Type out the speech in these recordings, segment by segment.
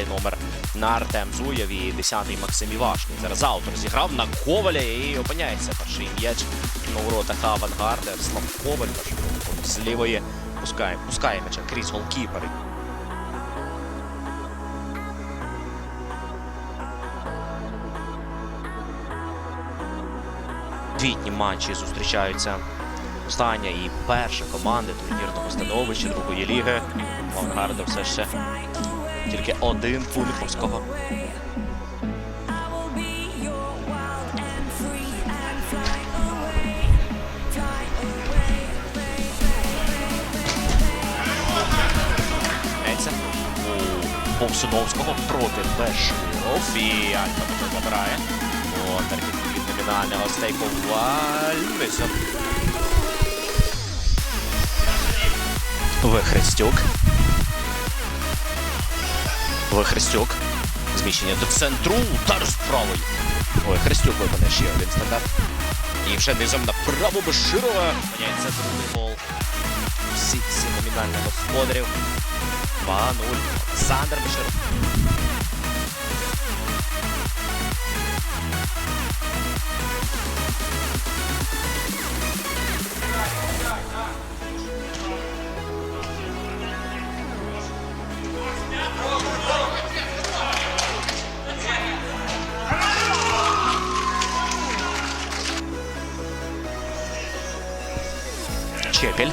дев'ятий номер на Артем Зуєв і десятий Максим Івашний. Зараз автор зіграв на Коваля і опиняється перший м'яч на воротах авангарда. Ярослав Коваль першим з лівої пускає, пускає м'яча крізь голкіпери. Квітні матчі зустрічаються остання і перша команди турнірного становища другої ліги. Авангарда все ще тільки один пункт морського. Повсуновського проти Бешуров. І Альфа тут забирає. О, від номінального стейку Вальвисов. Вихрестюк. Вихрестюк. Зміщення до центру. Удар з. Ой, Хрестюк виконає ще один стандарт. І вже низом направо Беширова. Міняється другий гол. Всі ці номінальні господарів. 2-0. Олександр Беширов. Чепель.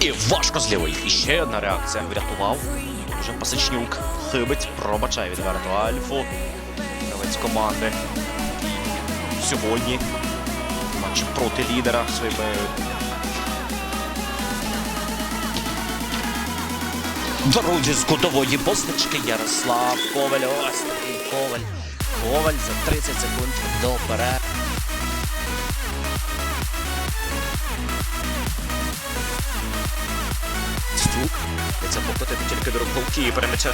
І важко з. І ще одна реакція врятував. Вже Пасичнюк хибить, пробачає відверто Альфу. Гравець команди. Сьогодні в матчі проти лідера своїми Друзі з кутової позначки Ярослав Коваль. Ось. Коваль за 30 секунд до перерви. Стюк. Це покотити тільки до рук голкіпера м'яча.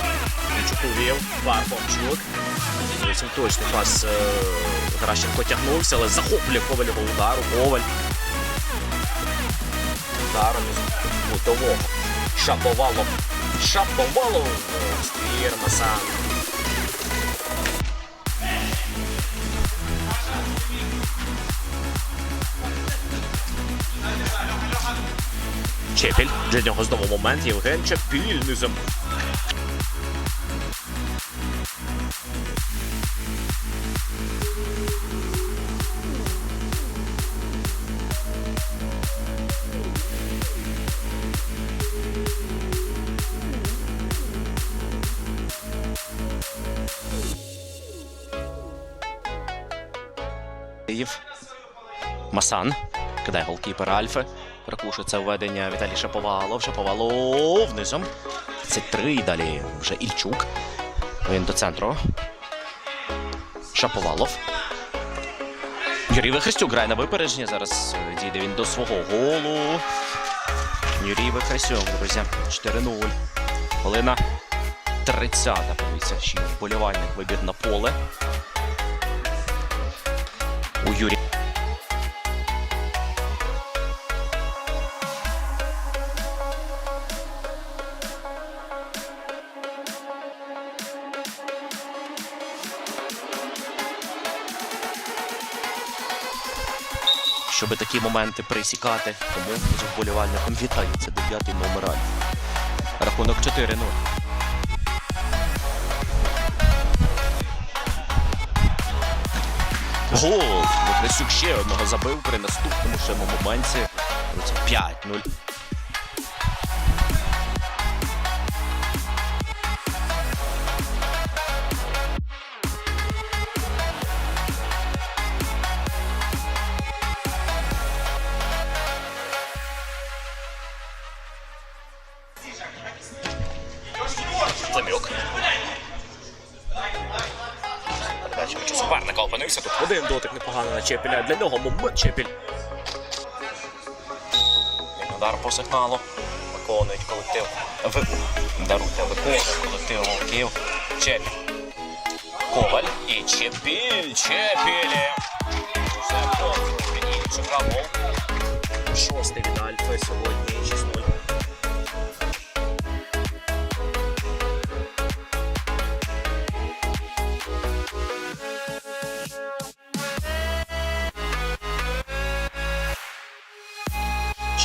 М'ячуку вів. Варфовчук. Зовсім точний пас. е, Гращенко тягнувся, але захоплює Ковальова удару. Коваль. Ударом із кутового. Шаповалов. Шаповалов. Ствір Масан. Чепіль. Для нього знову момент. Євген Чепіль низом. Масан. Кидає голкіпер Альфи. Це введення Віталій Шаповалов. Шаповалов низом. Це три. Далі вже Ільчук. Він до центру. Шаповалов. Юрій Вихрестюк грає на випередження. Зараз дійде він до свого голу. Юрій Вихрестюк, друзі. 4-0. Хвилина 30. Подивіться, ще вболівальник вибір на поле. У Юрія. Щоб такі моменти присікати, тому з вболівальником вітається дев'ятий номер. Рахунок 4-0. Гол! Вотресюк ще одного забив при наступному ще моменті. Це 5-0. Чи опинився. Тут один дотик непогано на Чепіля. Для нього момент Чепіль. Удар по сигналу. Виконують колектив. Ви... Даруйте, виконує колектив Вовків. Чепіль. Коваль і Чепіль. Гол. Шостий від Альфи сьогодні 6-0.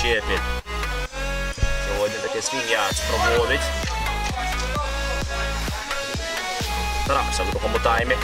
Чепіль. Сьогодні таке м'яч проводить. Старався в другому таймі.